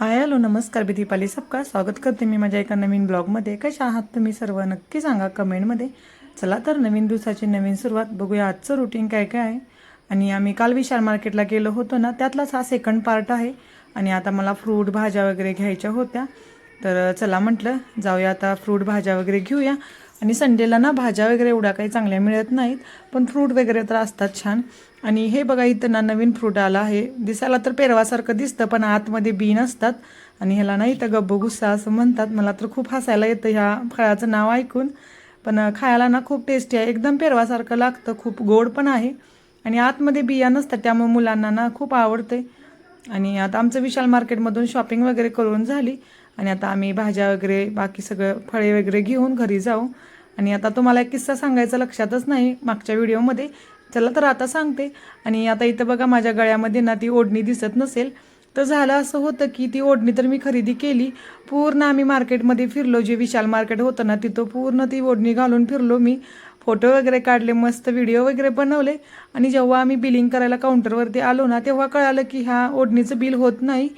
Hi hello नमस्कार मी दीपाली सबका. स्वागत करते मी माझ्या एका नवीन ब्लॉगमध्ये. कशा आहात तुम्ही सर्व? नक्की सांगा कमेंटमध्ये. चला तर नवीन दिवसाची नवीन सुरुवात बघूया. आजचं रुटीन काय काय आहे? आणि आम्ही काल विशाल मार्केटला गेलो होतो ना त्यातलाच हा सेकंड पार्ट आहे. आणि आता मला फ्रूट भाज्या वगैरे घ्यायच्या होत्या. तर चला म्हटलं जाऊया आता फ्रूट भाज्या वगैरे घेऊया. आणि संडेला ना भाज्या वगैरे एवढ्या काही चांगल्या मिळत नाहीत पण फ्रूट वगैरे तर असतात छान. आणि हे बघा इथं ना नवीन फ्रूट आला आहे. दिसायला तर पेरवासारखं दिसतं पण आतमध्ये बी नसतात. आणि ह्याला ना इथं गब्ब गुस्सा असं म्हणतात. मला तर खूप हसायला येतं ह्या फळाचं नाव ऐकून. पण खायला ना खूप टेस्टी आहे. एकदम पेरवासारखं लागतं खूप गोड पण आहे. आणि आतमध्ये बिया नसतात त्यामुळे मुलांना ना खूप आवडते. आणि आता आमचं विशाल मार्केटमधून शॉपिंग वगैरे करून झाली. आणि आता आम्ही भाज्या वगैरे बाकी सगळं फळे वगैरे घेऊन घरी जाऊ. आणि आता तुम्हाला एक किस्सा सांगायचा लक्षातच नाही मागच्या व्हिडिओमध्ये. चला तर आता सांगते. आणि आता इथं बघा माझ्या गळ्यामध्ये ना ती ओढणी दिसत नसेल. तर झालं असं होतं की ती ओढणी तर मी खरेदी केली. पूर्ण आम्ही मार्केटमध्ये फिरलो. जे विशाल मार्केट होतं ना तिथं पूर्ण ती ओढणी घालून फिरलो मी. फोटो वगैरे काढले मस्त व्हिडिओ वगैरे बनवले. आणि जेव्हा आम्ही बिलिंग करायला काउंटरवरती आलो ना तेव्हा कळालं की ह्या ओढणीचं बिल होत नाही.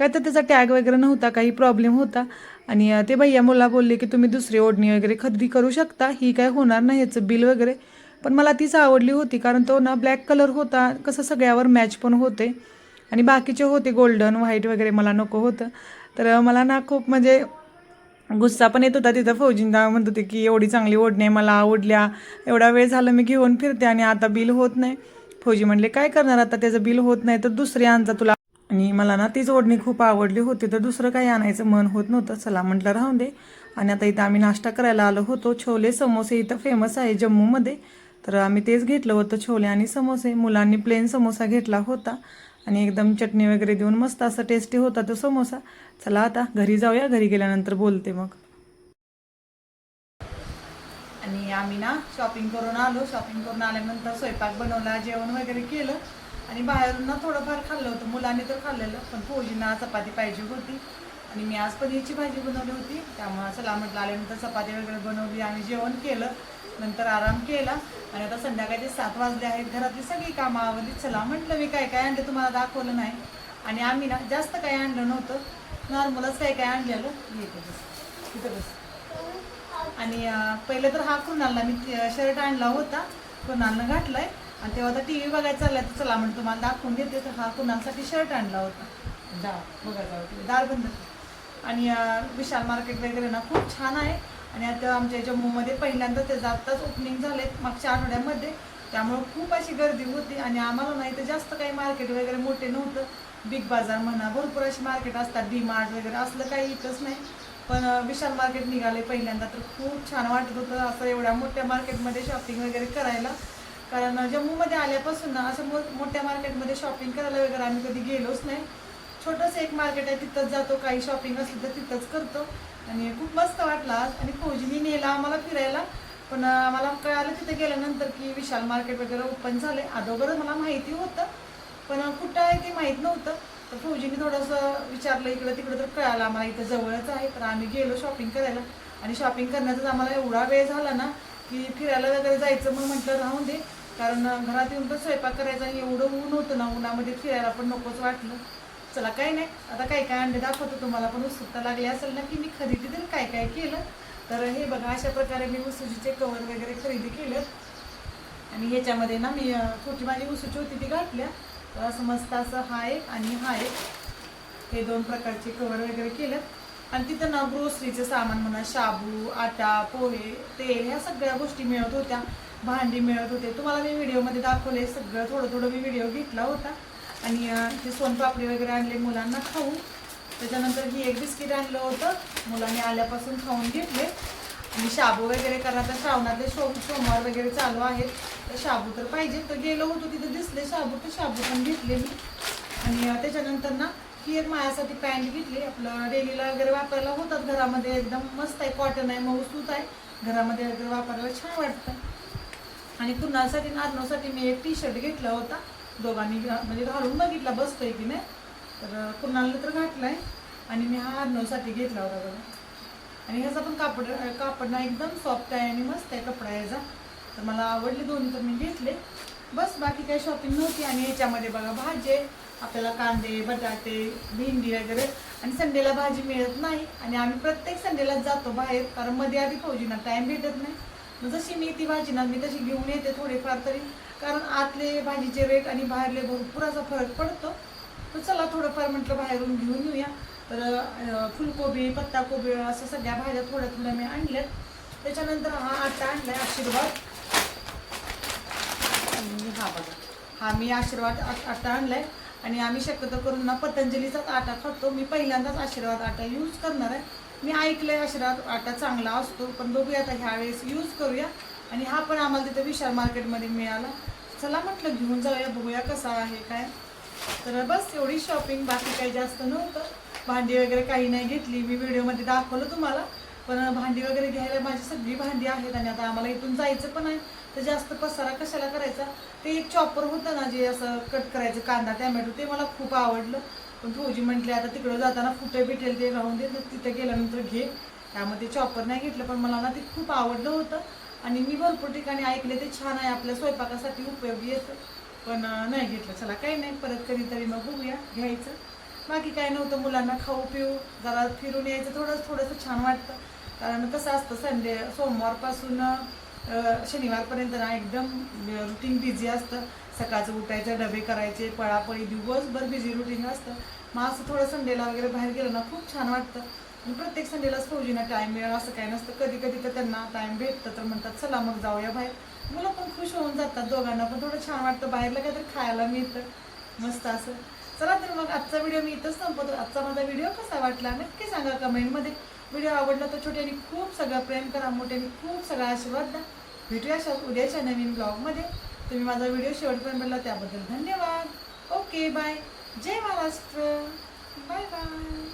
काय तर त्याचा टॅग वगैरे नव्हता काही प्रॉब्लेम होता. आणि ते भैया मुला बोलले की तुम्ही दुसरी ओढणी वगैरे खरेदी करू शकता. ही काय होणार नाही याचं बिल वगैरे. पण मला तीच आवडली होती कारण तो ना ब्लॅक कलर होता. कसं सगळ्यावर मॅच पण होते. आणि बाकीचे होते गोल्डन व्हाईट वगैरे मला नको होतं. तर मला ना खूप म्हणजे गुस्सा पण येत होता तिथं फौजींना. म्हणत होते की एवढी चांगली ओढणी मला आवडल्या. एवढा वेळ झाला मी घेऊन फिरते आणि आता बिल होत नाही. फौजी म्हणले काय करणार आता? त्याचं बिल होत नाही तर दुसरी आणचा तुला. आणि मला ना तीच ओढणी खूप आवडली होती तर दुसरं काही आणायचं मन होत नव्हतं. चला म्हटलं राहून दे. आणि आता इथं आम्ही नाश्ता करायला आलो होतो. छोले समोसे इथं फेमस आहे जम्मूमध्ये. तर आम्ही तेच घेतलं होतं छोले आणि समोसे. मुलांनी प्लेन समोसा घेतला होता. आणि एकदम चटणी वगैरे देऊन मस्त असा टेस्टी होता तो समोसा. चला आता घरी जाऊया. घरी गेल्यानंतर बोलते मग. आणि आम्ही ना शॉपिंग करून आलो. शॉपिंग करून आल्यानंतर स्वयंपाक बनवला जेवण वगैरे केलं. आणि बाहेरून थोडंफार खाल्लं होतं. मुलांनी तर खाल्लेलं पण फौजींना चपाती पाहिजे होती. आणि मी आज पनीरची भाजी बनवली होती. त्यामुळे चला म्हटलं आल्यानंतर चपाती वगैरे बनवली. आम्ही जेवण केलं. नंतर आराम केला. आणि आता संध्याकाळचे सात वाजले आहेत. घरातली सगळी कामं आवडली चला म्हटलं मी काय काय आणलं तुम्हाला दाखवलं नाही. आणि आम्ही ना जास्त काही आणलं नव्हतं. नॉर्मलच काय काय आणलेलं. येते बस. तिथं बस. आणि पहिलं तर हा कुणालला मी शर्ट आणला होता. कुणालनं आहे आणि तेव्हा आता टी व्ही बघायचं चाललाय तर चला म्हणून तुम्हाला दाखवून देते. तर हा कुणासाठी शर्ट आणला होता. दा बघा जाऊ दार बंद आणि विशाल मार्केट वगैरे ना खूप छान आहे. आणि आता आमच्या जम्मूमध्ये पहिल्यांदा त्याचं आत्ताच ओपनिंग झाले मागच्या आठवड्यामध्ये. त्यामुळं खूप अशी गर्दी होती. आणि आम्हाला नाही तर जास्त काही मार्केट वगैरे मोठे नव्हतं. बिग बाजार म्हणा भरपूर अशी मार्केट असतात. डी मार्ट वगैरे असलं काही इथंच नाही. पण विशाल मार्केट निघाले पहिल्यांदा तर खूप छान वाटत होतं. असं एवढ्या मोठ्या मार्केटमध्ये शॉपिंग वगैरे करायला. कारण जम्मूमध्ये आल्यापासून ना असं मो मोठ्या मार्केटमध्ये शॉपिंग करायला वगैरे आम्ही कधी गेलोच नाही. छोटंसं एक मार्केट आहे तिथंच जातो. काही शॉपिंग असली तर तिथंच करतो. आणि खूप मस्त वाटला आणि फौजीनी नेला आम्हाला फिरायला. पण आम्हाला कळालं तिथे गेल्यानंतर की विशाल मार्केट वगैरे ओपन झालं आहे अगोदर मला माहिती होतं. पण कुठं आहे ते माहीत नव्हतं. तर फौजीने थोडंसं विचारलं इकडं तिकडं तर कळालं आम्हाला इथं जवळच आहे. तर आम्ही गेलो शॉपिंग करायला. आणि शॉपिंग करण्याचाच आम्हाला एवढा वेळ झाला ना की फिरायला वगैरे जायचं मग म्हटलं राहून दे. कारण घरात येऊन तर स्वयंपाक करायचा आणि एवढं ऊन होतं ना उन्हामध्ये फिरायला पण नकोच वाटलं. चला काही नाही. आता काय काय अंडे दाखवतो तुम्हाला पण उत्सुकता लागली असेल ना की मी खरेदी तर काय काय केलं. तर हे बघा अशा प्रकारे मी उसुजीचे कवर वगैरे खरेदी केलं. आणि ह्याच्यामध्ये ना मी छोटी माझी उसूची होती ती घातल्या. तर असं मस्त असं हा एक आणि हा एक. हे दोन प्रकारचे कवर वगैरे केलं. आणि तिथं ना ग्रोसरीचं सामान म्हणा शाबू आटा पोहे तेल ह्या सगळ्या गोष्टी मिळत होत्या. भांडी मिळत होते. तुम्हाला मी व्हिडिओमध्ये दाखवले सगळं. थोडं थोडं मी व्हिडिओ घेतला होता. आणि हे ते सोनपापडी वगैरे आणले मुलांना खाऊ त्याच्यानंतर ही एक बिस्किट आणलं होतं. मुलांनी आल्यापासून खाऊन घेतले. आणि शाबू वगैरे करा. तर श्रावणातले शो सोमवार वगैरे चालू आहेत. तर शाबू तर पाहिजे. तर गेलो होतो तिथे दिसले शाबू. तर शाबू पण घेतले मी. आणि त्याच्यानंतर ना ही एक माझ्यासाठी पॅन्ट घेतली. आपलं डेलीला वगैरे वापरायला होतात घरामध्ये. एकदम मस्त आहे. कॉटन आहे मऊसूत आहे. घरामध्ये वगैरे वापरायला छान वाटतं. आणि कुणासाठी नादनोसाठी मी एक टी शर्ट घेतला होता. दोघांनी घा- म्हणजे घालून बघितला बसतोय की नाही. तर कुणाला तर घातलाय. आणि मी हा आदनोसाठी घेतला होता बघा. आणि ह्याचा पण कापड कापड ना एकदम सॉफ्ट आहे आणि मस्त आहे कपडा ह्याचा. तर मला आवडले दोन्ही तर मी घेतले. बस बाकी काही शॉपिंग नव्हती. आणि याच्यामध्ये बघा भाजी आपल्याला कांदे बटाटे भेंडी वगैरे. आणि संडेला भाजी मिळत नाही. आणि आम्ही प्रत्येक संडेलाच जातो बाहेर. कारण मध्ये आधी फौजीना टाईम भेटत नाही. मग जशी मी ती भाजी ना मी तशी घेऊन येते थोडेफार तरी. कारण आतले भाजीचे रेट आणि बाहेरले भरपूर असा फरक पडतो. तर चला थोडंफार म्हटलं बाहेरून घेऊन येऊया. तर फुलकोबी पत्ताकोबी असं सगळ्या भाज्या थोड्या थोड्या मी आणल्यात. त्याच्यानंतर हा आटा आणलाय आशीर्वाद. आणि हा बघा हा मी आशीर्वाद आटा आटा आणलाय. आणि आम्ही शक्यतो करून ना पतंजलीचाच आटा खातो. मी पहिल्यांदाच आशीर्वाद आटा यूज करणार आहे. मी ऐकलंय आशीर्वाद आटा चांगला असतो पण बघूया आता ह्या वेळेस यूज करूया. आणि हा पण आम्हाला तिथे विशाल मार्केटमध्ये मिळाला. चला म्हटलं घेऊन जाऊया बघूया कसा आहे काय. तर बस एवढी शॉपिंग बाकी काही जास्त नव्हतं. भांडी वगैरे काही नाही घेतली. मी व्हिडिओमध्ये दाखवलं तुम्हाला. पण भांडी वगैरे घ्यायला माझी सगळी भांडी आहेत आणि आता आम्हाला इथून जायचं पण आहे. तर जास्त पसारा कशाला करायचा? ते एक चॉपर होतं ना जे असं कट करायचं कांदा टॅमॅटो ते मला खूप आवडलं. पण फौजी म्हटले आता तिकडं जाताना फुटे बिटेल ते राहून दे तर तिथे गेल्यानंतर घे. त्यामध्ये चॉपर नाही घेतलं पण मला ना ते खूप आवडलं होतं. आणि मी भरपूर ठिकाणी ऐकले ते छान आहे आपल्या स्वयंपाकासाठी उपयोगी येतं. पण नाही घेतलं. चला काही नाही परत कधीतरी मग बघूया घ्यायचं. बाकी काय नव्हतं मुलांना खाऊ पिऊ जरा फिरून यायचं थोडंसं थोडंसं छान वाटतं. कारण कसं असतं संडे सोमवारपासून शनिवारपर्यंत ना एकदम रुटीन बिझी असतं. सकाळचं उठायचं डबे करायचे पळापळी दिवसभर बिझी रुटीन असतं. मग असं थोडं संडेला वगैरे बाहेर गेलं ना खूप छान वाटतं. आणि प्रत्येक संडेलाच फौजीना टाईम मिळेल असं काही नसतं. कधी कधी तर त्यांना टाईम भेटतं तर म्हणतात चला मग जाऊया बाहेर. मुलं पण खुश होऊन जातात दोघांना पण थोडं छान वाटतं. बाहेरला काहीतरी खायला मिळतं. मस्त असं. चला तर मग आजचा व्हिडिओ मी इथंच संपवतो. आजचा माझा व्हिडिओ कसा वाटला नक्की सांगा कमेंटमध्ये. व्हिडिओ आवडला तर छोट्याने खूप सगळं प्रेम करा मोठ्याने खूप सगळा आशीर्वाद द्या. भेटूया उद्याच्या नवीन ब्लॉगमध्ये तुम्ही माझा व्हिडिओ शेवटपर्यंत बनला त्याबद्दल धन्यवाद. Okay bye. Jai Maharashtra. Bye bye.